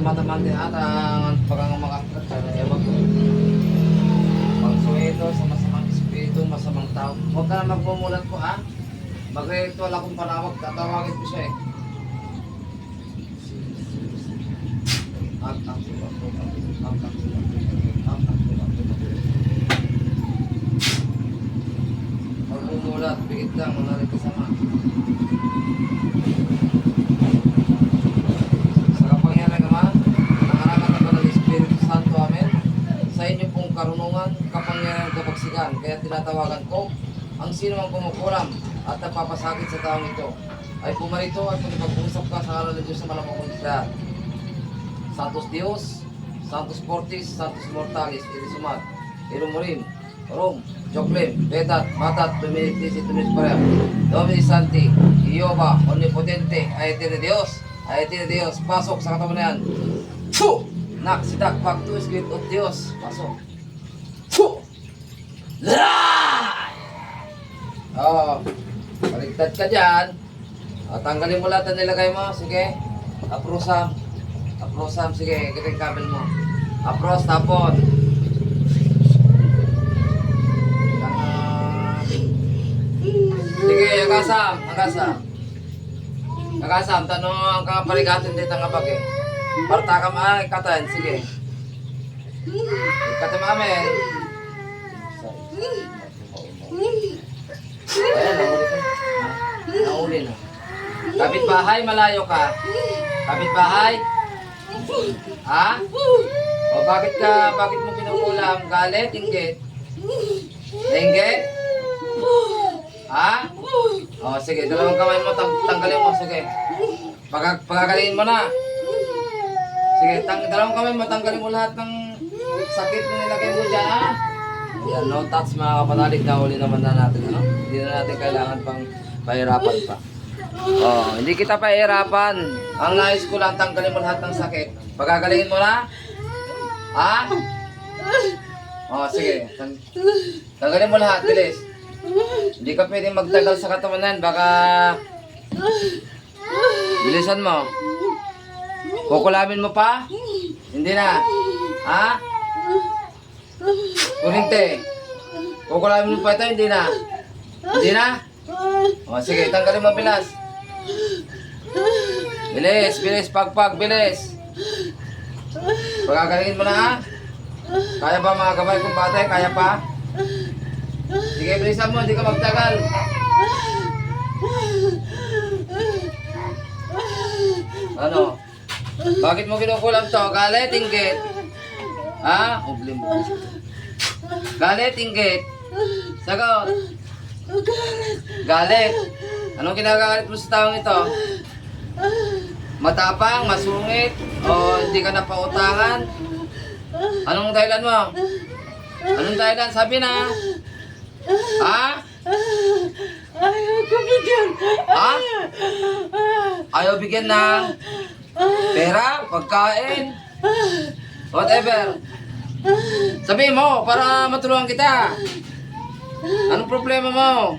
tamad-tamad din ata ang pagkakamakakrat sa ewan ko. Pagsueto sa masamang espiritu, masamang tao. Huwag ka na magmumulat po ha. Mag-ritual akong panawag, tatawagin ko siya eh. Ak, ak, ak, ak, ak, ak, ak, ak, ak, Magmumulat, bigit lang, wala rin kasama. Sa kapangyarihan naman, nangarangan naman ng Espiritu Santo, Amen. Sa inyo pong karunungan, kapangyarihan ng kapagsigan, kaya tinatawagan ko, ang sino mang kumukulam at napapasakit sa taong ito, ay pumarito at magpag-usap ka sa ngalan ng Diyos na lahat. Santos Dios, Santos Fortis, Santos Mortalis, Irisumat, Irumurim, Rom, Joklem, Vedat, Matat, Dominictis, Tumis Parem, Domini Santi, Iyoba, Omnipotente, Ayete de Dios, Ayete de Dios, pasok sa katawan na! Nak, sidak, back to Spirit of Dios, pasok. Chu! Lai! Oo, baligtad ka dyan. O, tanggalin mo lahat ang nilagay mo, sige. Aprosam. Aprosam, sige, kita yung kabel mo. Apros, tapon. Ah, Sige, agasam, agasam. Agasam, tanong ang kapaligatin dito nga bagay. Parta ka ma, ikatan, sige. Ikatan amin. Ayan, nahuli na. Kapit bahay, malayo ka. Kapit bahay? Ha? O bakit ka, bakit mo kinukulam? Galit, inggit? Inggit? Ha? O sige, dalawang kamay mo, tang tanggalin mo, sige. Pag pagkagalingin mo na. Sige, tang dalawang kamay mo, tanggalin mo lahat ng sakit na nilagay mo dyan, ha? Yan, no touch mga kapanalig na uli naman na natin, ano? Hindi na natin kailangan pang pahirapan pa. Oh, hindi kita pahirapan. Ang nais ko lang tanggalin mo lahat ng sakit. Pagagalingin mo na? Ha? Oh, sige. Tang tanggalin mo lahat, bilis. Hindi ka pwedeng magtagal sa katawan na yan. Baka... Bilisan mo. Kukulamin mo pa? Hindi na. Ha? Kuninte. Kukulamin mo pa ito, hindi na. Hindi na? O sige, tanggalin mo bilas. Bilis, bilis, pagpag, bilis. Pagagalingin mo na ha. Kaya ba mga gabay kong bata? Kaya pa? Sige, bilisan mo, hindi ka magtagal. Ano? Bakit mo kinukulam to? Galit, inggit? Ha? Ublim mo. Galit, inggit? Sagot. Galit. Anong kinagalit mo sa taong ito? Matapang, masungit, o hindi ka napautangan? Anong dahilan mo? Anong dahilan? Sabi na. Ha? Ayaw ko bigyan. Ha? Ayaw bigyan ng pera, pagkain, whatever. Sabihin mo, para matulungan kita. Anong problema mo?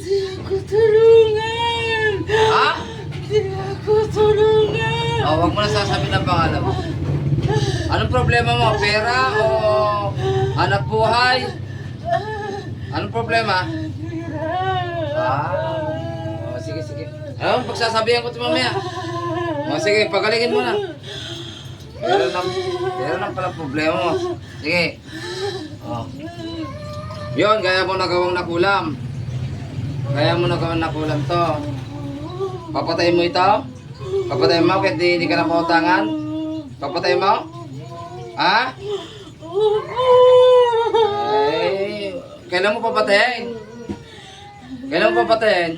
Di ako tulungan. Ha? Di ako tulungan. O, wag mo na sasabihin ang pangalan mo. Anong problema mo? Pera o hanap buhay? Anong problema? Ah, o, sige, sige. Ano, pagsasabihan ko ito mamaya. O, sige, pagalingin mo na. Pero lang, pero lang pala problema mo. Sige. O. Yun, gaya mo nagawang nakulam. Gaya mo nagawang nakulam to. Papatayin mo ito? Papatayin mo kahit di, ka na pautangan? Papatayin mo? Ha? Eh, kailan mo papatayin? Kailan mo papatayin?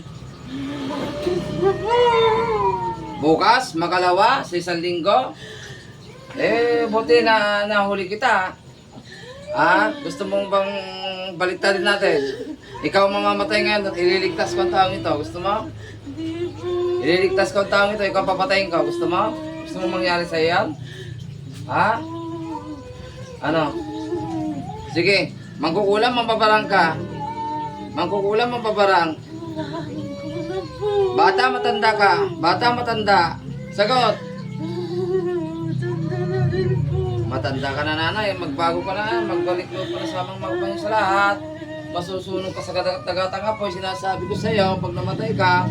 Bukas? Makalawa? Sa isang linggo? Eh, buti na nahuli kita. Ah, gusto mong bang baliktadin natin? Ikaw mamamatay ngayon at ililigtas ko ang taong ito. Gusto mo? Ililigtas ko ang taong ito, ikaw papatayin ko. Gusto mo? Gusto mo mangyari sa yan? Ha? Ano? Sige, mangkukulam, mababarang ka. Mangkukulam, mababarang. Bata, matanda ka. Bata, matanda. Sagot. Matanda ka na nanay, magbago ka na, magbalik mo pa sa mga magbayo sa lahat. Masusunod ka sa tagatanga po, sinasabi ko sa iyo, pag namatay ka,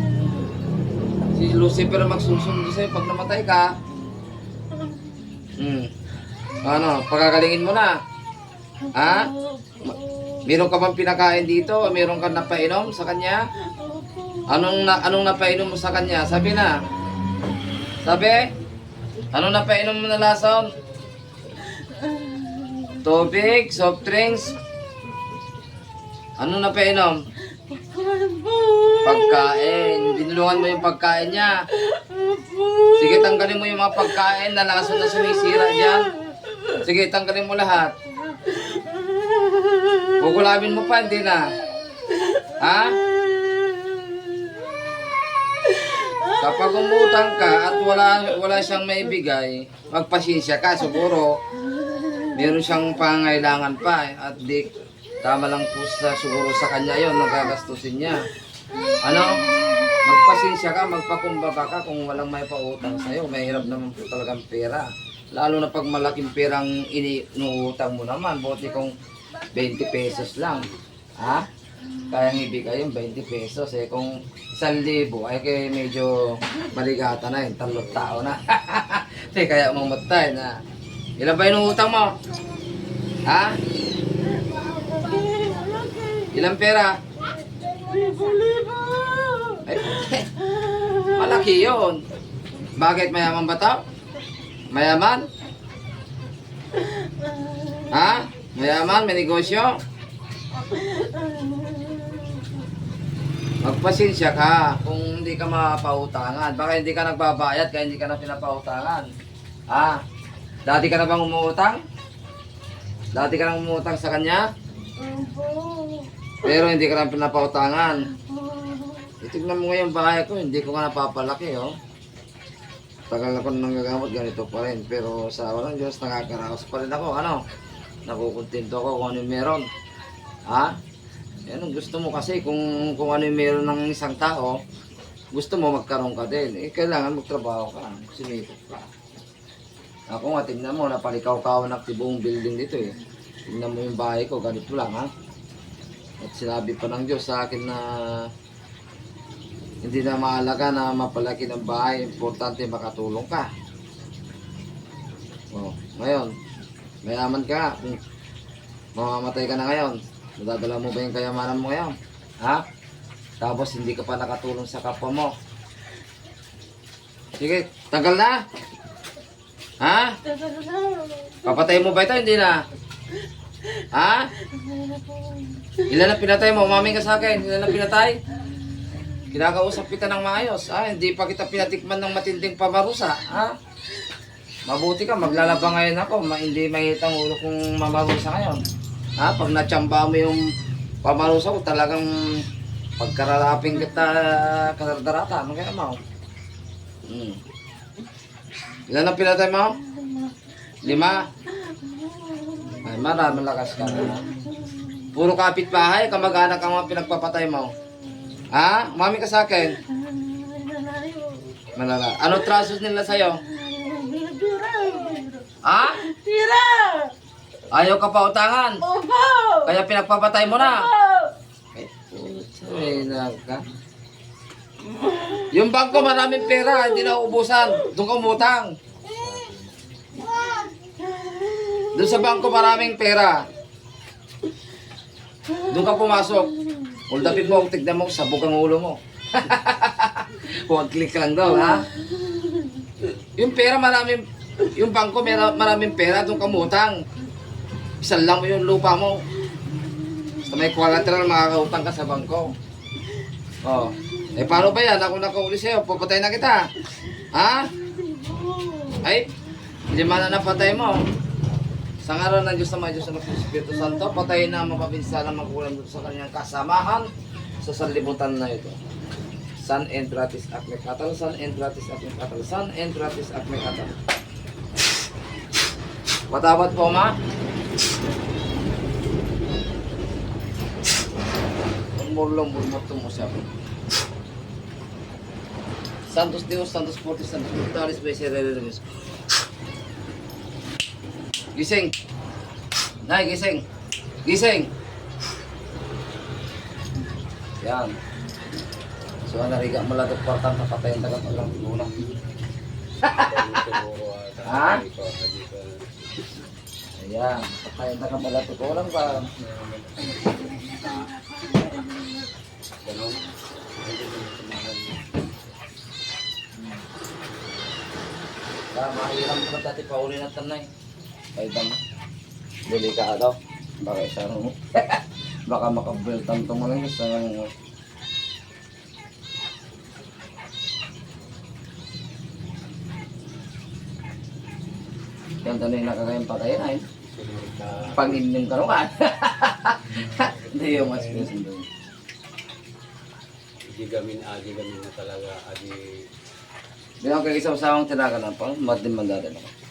si Lucifer ang magsusunod sa iyo pag namatay ka. Hmm. Ano, pagagalingin mo na. Ha? Meron ka bang pinakain dito? Meron ka napainom sa kanya? Anong na, anong napainom mo sa kanya? Sabi na. Sabi? Anong napainom mo na lason? Tubig, soft drinks. Ano napainom? Pagkain. Dinulungan mo yung pagkain niya. Sige, tanggalin mo yung mga pagkain na lason na sumisira dyan. Sige, tanggalin mo lahat. Kukulamin mo pa, hindi na. Ha? Kapag umutang ka at wala wala siyang maibigay, magpasensya ka siguro. Meron siyang pangailangan pa eh, at di tama lang po sa siguro sa kanya 'yon nagagastusin niya. Ano? Magpasensya ka, magpakumbaba ka kung walang may pautang sa'yo. Mahirap naman po talagang pera. Lalo na pag malaking perang iniutang mo naman. Buti kung 20 pesos lang. Ha? Kayang ibigay yung 20 pesos. Eh kung 1,000 ay kay medyo maligata na yun. Talot tao na. eh kaya mamatay na. Ilan ba yung utang mo? Ha? Ilang pera? Libo-libo! Ay, malaki yun. Bakit mayaman ba tao? Mayaman? Ha? Mayaman? May negosyo? Magpasensya ka kung hindi ka mapautangan. Baka hindi ka nagbabayad kaya hindi ka na pinapautangan. Ha? Dati ka na bang umuutang? Dati ka nang umutang sa kanya? Opo. Pero hindi ka na pinapautangan. Itignan mo ngayon bahay ko, hindi ko nga napapalaki, oh. Tagal ako nang gagamot, ganito pa rin. Pero sa walang Diyos, nakakaraos pa rin ako, ano. Nakukontento ako kung ano yung meron. Ha? Yan ang gusto mo kasi, kung, kung ano yung meron ng isang tao, gusto mo magkaroon ka din. Eh, kailangan magtrabaho ka, sumikot ka. Ako nga, tingnan mo, napalikaw-kaw na buong building dito eh. Tingnan mo yung bahay ko, ganito lang ha. At sinabi pa ng Diyos sa akin na hindi na mahalaga na mapalaki ng bahay, importante makatulong ka. Oh, ngayon, mayaman ka. Kung mamamatay ka na ngayon, madadala mo ba yung kayamanan mo ngayon? Ha? Tapos hindi ka pa nakatulong sa kapwa mo. Sige, tagal na. Ha? Papatay mo ba ito? Hindi na. Ha? Ilan na pinatay mo? Umaming ka sa akin. Ilan na pinatay? Kinakausap kita ng maayos. Ha? Hindi pa kita pinatikman ng matinding pamarusa. Ha? Mabuti ka, maglalaba ngayon ako. Ma hindi mahit ang ulo kong mamarusa ngayon. Ha? Pag natsamba mo yung pamarusa ko, talagang pagkaralapin kita kadardarata. Ano kaya mo? Hmm. Ilan na pinatay mo? Lima? Ay, marami lakas ka na. Puro kapitbahay, kamag-anak ang mga pinagpapatay mo. Ha? Mami ka sa akin. Malala. Ano trasos nila sa'yo? Tira! Ha? Tira! Ayaw ka pa utangan. Opo! Kaya pinagpapatay mo na. Opo! Ay, putay na ka. Yung bangko maraming pera, hindi na uubusan. Doon ka umutang. Doon sa bangko maraming pera. Doon ka pumasok. Uldapin mo, tignan mo, sabog ang ulo mo. Huwag click lang daw, ha? Yung pera maraming, yung bangko mera, maraming pera, doon ka umutang. Isang lang mo yung lupa mo. Basta may collateral, makakautang ka sa bangko. Oh. Eh, paano ba yan? Ako nakauli sa'yo, papatay na kita. Ha? Ay, lima na napatay mo. Sa ngalan ng Diyos na may Diyos na Espiritu Santo, patayin na ang mapabinsa ng magulang sa kanyang kasamahan sa sanlibutan na ito. San entratis ac me catal, san entratis ac me catal, san entratis ac me catal. Matawad po, ma. Murlong murmurto mo siya. Santos Dios, Santos Fortis, Santos Mortalis, Becerra Remes. Gising. Nay, gising. Gising. Yan. So, nariga mo lang ito portang kapatayin na ka lang muna. Ha? Ayan, patayin na ka pala ito. Kulang ba? Ah, mahirap ka dati pa uli na tanay. Ay, dam. Bili ka daw. Baka isa mo. Baka makabeltan to mo lang isa ng Yan tanay nakakayang patayin ay. Pag-inim ka naman. Hindi yung mas gusto. Adi gamin, adi gamin na talaga, adi Ako kayo isang sawang tinaga na pa. Matin man dati naman.